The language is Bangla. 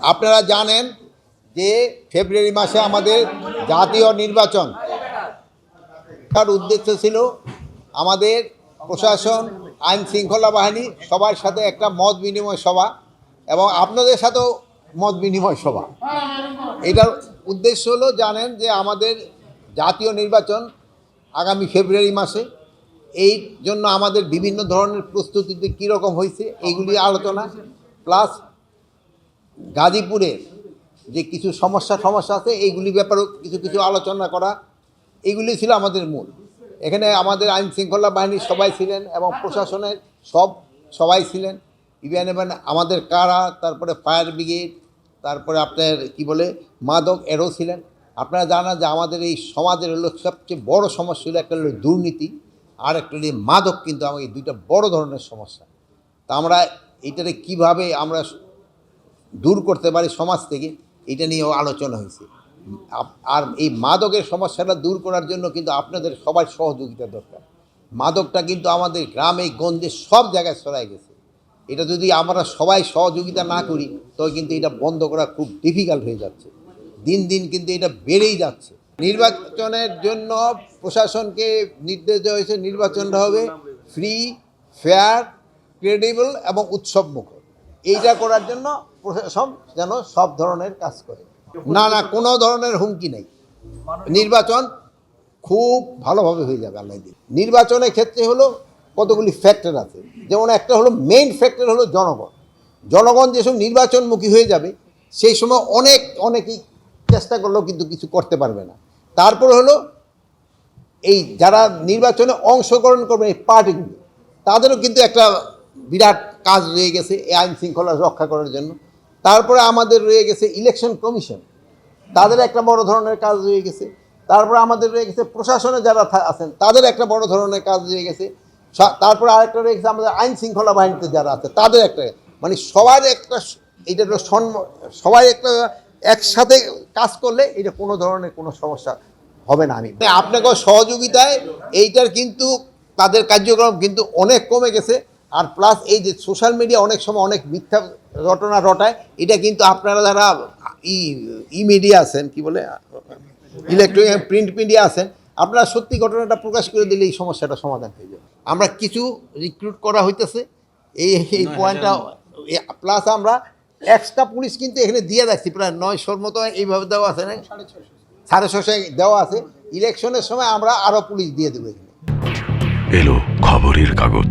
আপনারা জানেন যে ফেব্রুয়ারি মাসে আমাদের জাতীয় নির্বাচন। তার উদ্দেশ্য ছিল আমাদের প্রশাসন, আইন শৃঙ্খলা বাহিনী, সবার সাথে একটা মত বিনিময় সভা এবং আপনাদের সাথেও মত বিনিময় সভা। এটার উদ্দেশ্য হলো জানেন যে আমাদের জাতীয় নির্বাচন আগামী ফেব্রুয়ারি মাসে। এই জন্য আমাদের বিভিন্ন ধরনের প্রস্তুতিতে কীরকম হয়েছে এইগুলি আলোচনা। প্লাস গাজীপুরের যে কিছু সমস্যা সমস্যা আছে এইগুলি ব্যাপারেও কিছু কিছু আলোচনা করা এগুলি ছিল আমাদের মূল। এখানে আমাদের আইন শৃঙ্খলা বাহিনীর সবাই ছিলেন এবং প্রশাসনের সব সবাই ছিলেন। ইভেন ইভেন আমাদের কারা, তারপরে ফায়ার ব্রিগেড, তারপরে আপনার কি বলে, মাদক এরও ছিলেন। আপনারা জানেন যে আমাদের এই সমাজের হলো সবচেয়ে বড় সমস্যা হলো একটা হলো দুর্নীতি, আর একটা হলো মাদক কিন্তু আমাকে দুইটা বড় ধরনের সমস্যা। তা আমরা এইটারে কীভাবে আমরা দূর করতে পারি সমাজ থেকে, এটা নিয়েও আলোচনা হয়েছে। আর এই মাদকের সমস্যাটা দূর করার জন্য কিন্তু আপনাদের সবার সহযোগিতা দরকার। মাদকটা কিন্তু আমাদের গ্রামে, গঞ্জে সব জায়গায় ছড়াই গেছে। এটা যদি আমরা সবাই সহযোগিতা না করি, তবে কিন্তু এটা বন্ধ করা খুব ডিফিকাল্ট হয়ে যাচ্ছে। দিন দিন কিন্তু এটা বেড়েই যাচ্ছে। নির্বাচনের জন্য প্রশাসনকে নির্দেশ দেওয়া হয়েছে, নির্বাচনটা হবে ফ্রি ফেয়ার ক্রেডিবল এবং উৎসবমুখর। এইটা করার জন্য প্রশাসন যেন সব ধরনের কাজ করে। না না কোনো ধরনের হুমকি নেই। নির্বাচন খুব ভালোভাবে হয়ে যাবে আল্লাহ দিন। নির্বাচনের ক্ষেত্রে হলো কতগুলি ফ্যাক্টর আছে। যেমন একটা হলো মেইন ফ্যাক্টর হলো জনগণ। জনগণ যেসব নির্বাচনমুখী হয়ে যাবে সেই সময় অনেক অনেকেই চেষ্টা করলেও কিন্তু কিছু করতে পারবে না। তারপর হলো এই যারা নির্বাচনে অংশগ্রহণ করবে এই পার্টিগুলি তাদেরও কিন্তু একটা বিরাট কাজ রয়ে গেছে এই আইন শৃঙ্খলা রক্ষা করার জন্য। তারপরে আমাদের রয়ে গেছে ইলেকশন কমিশন তাদের একটা বড় ধরনের কাজ রয়ে গেছে। তারপরে আমাদের রয়ে গেছে প্রশাসনে যারা আছেন, তাদের একটা বড় ধরনের কাজ রয়ে গেছে। তারপরে আরেকটা রয়ে গেছে আমাদের আইন শৃঙ্খলা বাহিনীতে যারা আছে, তাদের একটা মানে সবার একটা হলো সবাই একটা একসাথে কাজ করলে এটা কোনো ধরনের কোনো সমস্যা হবে না আমি। আপনাকে সহযোগিতায় এইটার কিন্তু তাদের কার্যক্রম কিন্তু অনেক কমে গেছে। আর প্লাস এই যে সোশ্যাল মিডিয়া অনেক সময় অনেক মিথ্যা রটনা রটায় এটা কিন্তু আপনারা যারা ই ই মিডিয়া আছেন কি বলে ইলেকট্রনিক প্রিন্ট মিডিয়া আছেন আপনারা সত্যি ঘটনাটা প্রকাশ করে দিলে এই সমস্যাটা সমাধান হয়ে যাবে। আমরা কিছু রিক্রুট করা হইতেছে এই এই পয়েন্টটা প্লাস আমরা এক্সট্রা পুলিশ কিন্তু এখানে দিয়ে রাখছি প্রায় নয়শোর মতো এইভাবে দেওয়া আছে না? সাড়ে ছশো দেওয়া আছে। ইলেকশনের সময় আমরা আরও পুলিশ দিয়ে দেবো এখানে। এলো খবরের কাগজ।